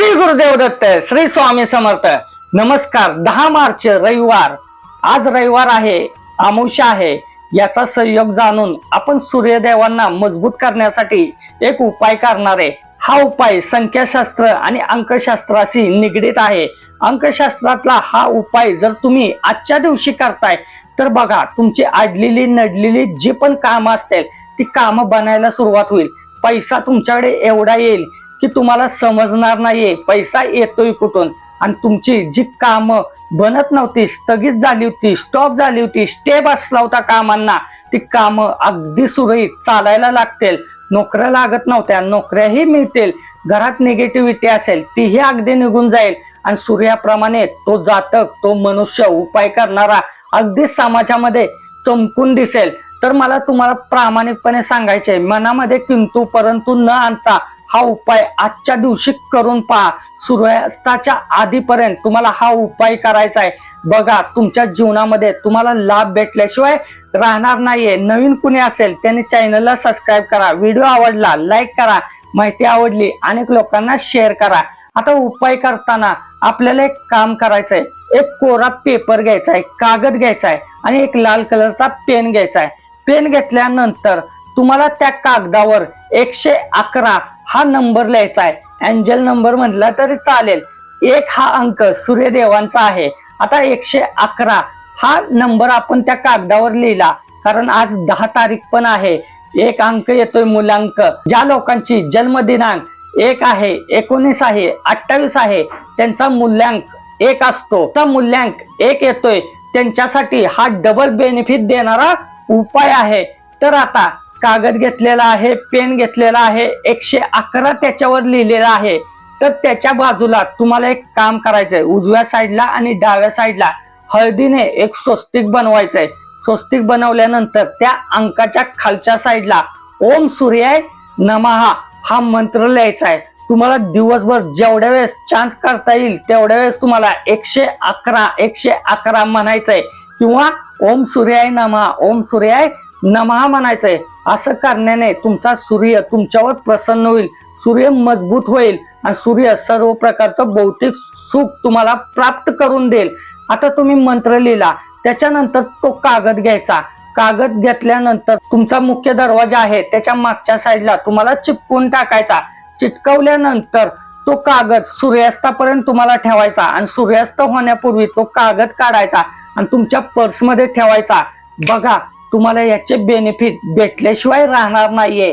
श्री गुरुदेव दत्त श्री स्वामी समर्थ. नमस्कार. दहा मार्च रविवार. आज रविवार आहे अमावस्या आहे. याचा संयोग जाणून आपण सूर्यदेवांना मजबूत करण्यासाठी एक उपाय करणार आहे. हा उपाय संख्याशास्त्र आणि अंकशास्त्राशी निगडीत आहे. अंकशास्त्रातला हा उपाय जर तुम्ही आजच्या दिवशी करताय तर बघा तुमची आडलेली नडलेली जी पण कामं असतील ती कामं बनायला सुरुवात होईल. पैसा तुमच्याकडे एवढा येईल की तुम्हाला समजणार नाहीये पैसा येतोय कुठून. आणि तुमची जी कामं बनत नव्हती स्थगित झाली होती स्टॉप झाली होती स्टेप असला होता कामांना ती कामं अगदी सुरळीत चालायला लागतील. नोकऱ्या लागत नव्हत्या नोकऱ्याही मिळतील. घरात निगेटिव्हिटी असेल तीही अगदी निघून जाईल. आणि सूर्याप्रमाणे तो जातक तो मनुष्य उपाय करणारा अगदी समाजामध्ये चमकून दिसेल. तर मला तुम्हाला प्रामाणिकपणे सांगायचे मनामध्ये किंतु परंतु न आणता हा उपाय आजच्या दिवशी करून पहा. सूर्यास्ताच्या आधीपर्यंत तुम्हाला हा उपाय करायचा आहे. बघा तुमच्या जीवनामध्ये तुम्हाला लाभ भेटल्याशिवाय राहणार नाहीये. नवीन कुणी असेल त्याने चॅनलला सबस्क्राईब करा. व्हिडिओ आवडला लाईक करा. माहिती आवडली अनेक लोकांना शेअर करा. आता उपाय करताना आपल्याला एक काम करायचंय. एक कोरा पेपर घ्यायचा आहे कागद घ्यायचा आहे आणि एक लाल कलरचा पेन घ्यायचा आहे. पेन घेतल्यानंतर तुम्हाला त्या कागदावर एकशे अकरा हा नंबर लिहायचा आहे. अँजल नंबर म्हटला तरी चालेल. एक हा अंक सूर्यदेवांचा आहे. आता एकशे अकरा हा नंबर आपण त्या कागदावर लिहिला. कारण आज दहा तारीख पण आहे. एक अंक येतोय मूलांक. ज्या लोकांची जन्मदिनांक एक आहे एकोणीस आहे अठ्ठावीस आहे त्यांचा मूल्यांक एक असतो. त्या मूल्यांक एक येतोय. त्यांच्यासाठी हा डबल बेनिफिट देणारा उपाय आहे. तर आता कागद घेतलेला आहे पेन घेतलेला आहे एकशे अकरा त्याच्यावर लिहिलेला आहे. तर त्याच्या बाजूला तुम्हाला एक काम करायचंय. उजव्या साईडला आणि डाव्या साईडला हळदीने एक स्वस्तिक बनवायचंय. स्वस्तिक बनवल्यानंतर त्या अंकाच्या खालच्या साईडला ओम सूर्याय नमहा हा मंत्र लिहायचा आहे तुम्हाला दिवसभर जेवढ्या वेळेस चान्स करता येईल तेवढ्या वेळेस तुम्हाला एकशे अकरा एकशे अकरा म्हणायचंय. किंवा ओम सूर्याय नमहा ओम सूर्याय नमहा म्हणायचंय. असं करण्याने तुमचा सूर्य तुमच्यावर प्रसन्न होईल. सूर्य मजबूत होईल आणि सूर्य सर्व प्रकारचं भौतिक सुख तुम्हाला प्राप्त करून देईल. आता तुम्ही मंत्र लिहिला. त्याच्यानंतर तो कागद घ्यायचा. कागद घेतल्यानंतर तुमचा मुख्य दरवाजा आहे. त्याच्या मागच्या साईडला तुम्हाला चिपकून टाकायचा. चिटकवल्यानंतर तो कागद सूर्यास्तापर्यंत तुम्हाला ठेवायचा आणि सूर्यास्त होण्यापूर्वी तो कागद काढायचा आणि तुमच्या पर्समध्ये ठेवायचा. बघा तुम्हाला याचे बेनिफिट भेटल्याशिवाय राहणार नाहीये.